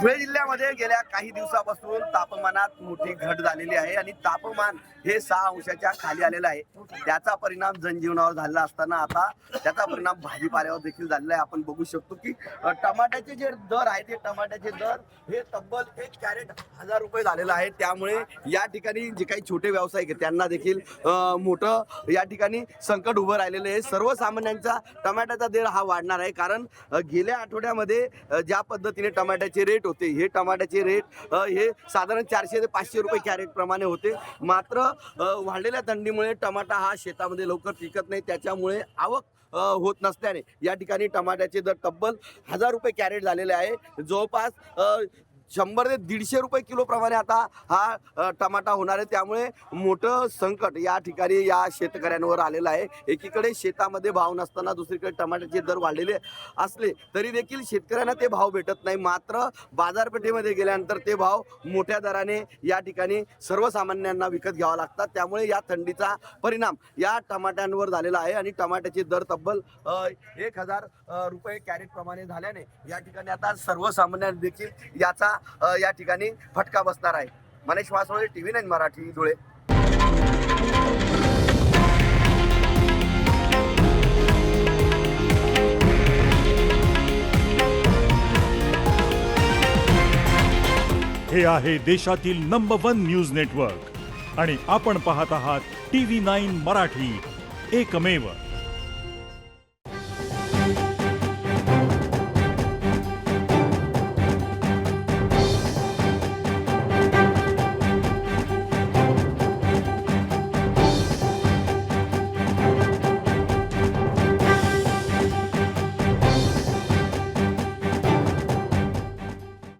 धुळे जिल्ह्यामध्ये गेल्या काही दिवसापासून तापमानात मोठी घट झालेली आहे आणि तापमान हे सहा अंशाच्या खाली आलेलं आहे. त्याचा परिणाम जनजीवनावर झालेला असताना आता त्याचा परिणाम भाजीपाल्यावर देखील झालेला आहे. आपण बघू शकतो की टमाट्याचे जे दर आहे ते टमाट्याचे दर हे तब्बल एक कॅरेट हजार रुपये झालेलं आहे. त्यामुळे या ठिकाणी जे काही छोटे व्यावसायिक आहेत त्यांना देखील मोठं या ठिकाणी संकट उभं राहिलेलं आहे. सर्वसामान्यांचा टमाट्याचा दर हा वाढणार आहे. कारण गेल्या आठवड्यामध्ये ज्या पद्धतीने टमाट्याचे रेट होते. हे टमाट्याचे रेट हे साधारण चारशे ते पाचशे रुपये कॅरेटप्रमाणे होते. मात्र वाढलेल्या थंडीमुळे टमाटा हा शेतामध्ये लवकर पिकत नाही. त्याच्यामुळे आवक होत नसल्याने या ठिकाणी टमाट्याचे दर तब्बल हजार रुपये कॅरेट झालेले आहे. जवळपास शंभर ते दीडशे रुपये किलोप्रमाणे आता हा टमाटा होणार आहे. त्यामुळे मोठं संकट या ठिकाणी या शेतकऱ्यांवर आलेलं आहे. एकीकडे शेतामध्ये भाव नसताना दुसरीकडे टमाट्याचे दर वाढलेले असले तरी देखील शेतकऱ्यांना ते भाव भेटत नाही. मात्र बाजारपेठेमध्ये गेल्यानंतर ते भाव मोठ्या दराने या ठिकाणी सर्वसामान्यांना विकत घ्यावा लागतात. त्यामुळे या थंडीचा परिणाम या टमाट्यांवर झालेला आहे आणि टमाट्याचे दर तब्बल एक हजार रुपये कॅरेटप्रमाणे झाल्याने या ठिकाणी आता सर्वसामान्यांना देखील याचा या ठिकाणी फटका बसणार आहे. Manesh Vasole T V nine Marathi Dhule. हे आहे देशातील नंबर वन न्यूज नेटवर्क आणि आपण पाहत आहात टी व्ही नाईन मराठी. एकमेव